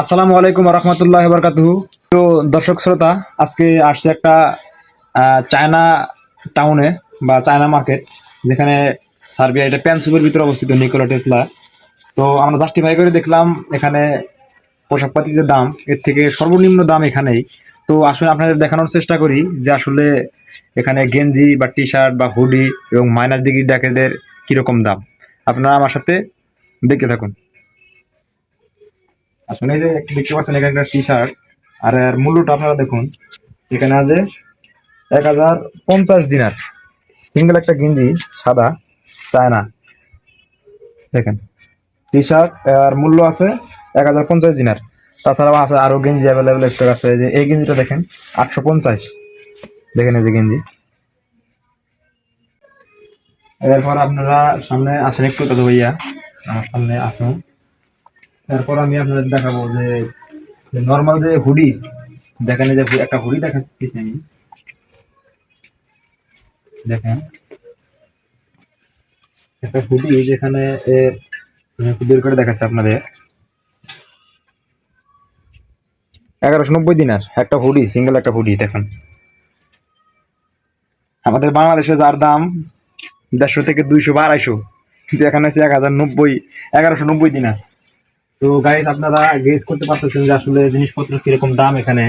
আসসালামু আলাইকুম রহমতুল্লাহ বরকাতুহু তো দর্শক শ্রোতা, আজকে আসছে একটা চায়না টাউনে বা চায়না মার্কেট, যেখানে সার্বিয়া, এটা প্যানসুপের ভিতরে অবস্থিত, নিকোলা টেসলা। তো আমরা জাস্টিফাই করে দেখলাম, এখানে পোশাকপাতি যে দাম, এর থেকে সর্বনিম্ন দাম এখানেই। তো আসলে আপনাদের দেখানোর চেষ্টা করি যে আসলে এখানে গেঞ্জি বা টি শার্ট বা হুডি এবং মাইনাস ডিগ্রি জ্যাকেটের কীরকম দাম। আপনারা আমার সাথে দেখতে থাকুন। আসলে এই যে দেখতে পাচ্ছেন, এখানে একটা টি শার্ট আর এর মূল্যটা আপনারা দেখুন। এখানে আছে এক হাজার পঞ্চাশ দিনার। সিঙ্গেল একটা গেঞ্জি, সাদা, চায়না। দেখেন টি শার্ট এর মূল্য আছে এক হাজার পঞ্চাশ দিনার। তাছাড়াও আছে আরও গেঞ্জি অ্যাভেলেবেল স্টক আছে। যে, এই গেঞ্জিটা দেখেন, আটশো পঞ্চাশ। দেখেন এই যে গেঞ্জি। এরপর আপনারা সামনে আসেন একটু কথা ভাইয়া। আমার সামনে আসুন। তারপর আমি আপনাদের দেখাবো যে নর্মাল যে হুডি, দেখেন যে একটা হুডি দেখাচ্ছি আমি। দেখেন। একটা হুডি যেখানে বের করে দেখাচ্ছি আপনাদের। এগারোশো নব্বই দিনার একটা হুডি সিঙ্গেল একটা হুডি, দেখেন। আমাদের বাংলাদেশে যার দাম দেড়শো থেকে দুইশো বা আড়াইশো, কিন্তু এখানে আছে এক হাজার নব্বই, এগারোশো নব্বই দিনার। তো গাইস আপনারা গেস করতে পারতেছেন যে আসলে জিনিসপত্র কীরকম দাম এখানে?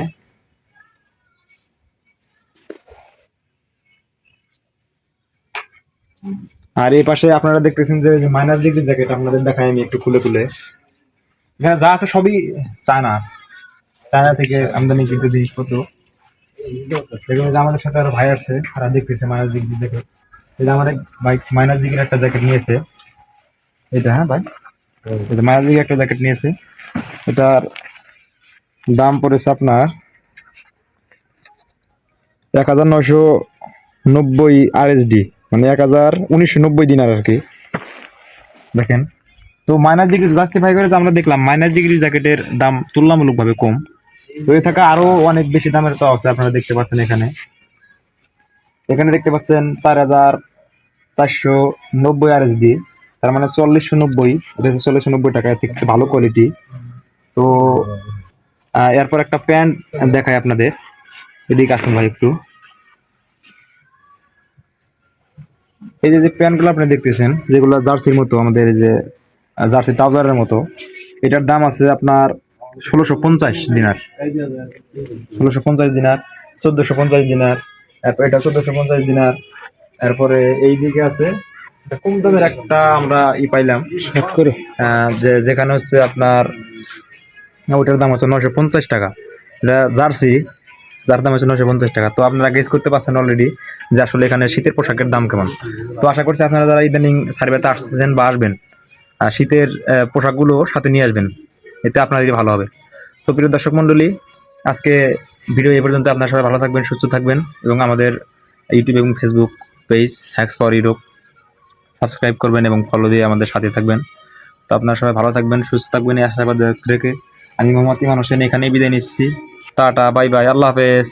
আর এই পাশে আপনারা দেখতেছেন যে মাইনাস ডিগ্রি জ্যাকেট আপনাদের দেখাই আমি একটু খুলে খুলে। এখানে যা আছে সবই চায়না। চায়না থেকে আমদানি কিন্তু জিনিসপত্র। সেগুলো যে আমাদের সাথে আরও ভাই আসছে তারা দেখতেছে মাইনাস ডিগ্রি জ্যাকেট যে আমার এক মাইনাস ডিগ্রির একটা জ্যাকেট নিয়েছে। এটা হ্যাঁ ভাই? মাইনাস ডিগ্রি একটা জ্যাকেট নিয়েছে। এটার দাম পড়েছে আপনার এক হাজার নয়শো নব্বই আরএসডি মানে এক হাজার উনিশশো নব্বই দিনার আর কি। দেখেন। তো মাইনাস ডিগ্রি জাস্টিফাই করে তো আমরা দেখলাম মাইনাস ডিগ্রি জ্যাকেটের দাম তুলনামূলকভাবে কম। এ থাকা আরও অনেক বেশি দামের তো আছে আপনারা দেখতে পাচ্ছেন এখানে। এখানে দেখতে পাচ্ছেন চার হাজার চারশো নব্বই আরএসডি। তার মানে চল্লিশশো নব্বই, এটা চল্লিশশো নব্বই টাকা থেকে ভালো কোয়ালিটি তো এরপর একটা প্যান্ট দেখাই আপনাদের। এদিকে আসুন ভাই একটু। এই যে প্যান্টগুলো আপনি দেখতেছেন, যেগুলো জার্সির মতো, আমাদের এই যে জার্সি ট্রাউজারের মতো, এটার দাম আছে আপনার ষোলোশো পঞ্চাশ দিনার। ষোলোশো পঞ্চাশ দিনার, চোদ্দশো পঞ্চাশ দিনার, এরপর এটা চোদ্দশো পঞ্চাশ দিনার, এরপরে এই দিকে আছে কম দামের একটা আমরা ই পাইলাম। যে যেখানে হচ্ছে আপনার ওইটার দাম হচ্ছে নশো পঞ্চাশ টাকা। এটা জার্সি যার দাম হচ্ছে নশো পঞ্চাশ টাকা। তো আপনারা গেস করতে পারছেন অলরেডি যে আসলে এখানে শীতের পোশাকের দাম কেমন। তো আশা করছি আপনারা যারা ইদানিং সার্ভেতে আসছেন বা আসবেন শীতের পোশাকগুলো সাথে নিয়ে আসবেন। এতে আপনাদেরই ভালো হবে। তো প্রিয় দর্শক মণ্ডলী আজকে ভিডিও এ পর্যন্ত আপনারা সবাই ভালো থাকবেন সুস্থ থাকবেন এবং আমাদের ইউটিউব এবং Facebook page hacks for Europe subscribe করবেন এবং ফলো দিয়ে আমাদের সাথে থাকবেন। তো আপনারা সবাই ভালো থাকবেন, সুস্থ থাকবেন, এই আশাবাদ রেখে আমি মোহাম্মদ ইমান হোসেন এখানেই বিদায় নিচ্ছি। টাটা, বাই বাই, আল্লাহ হাফেজ।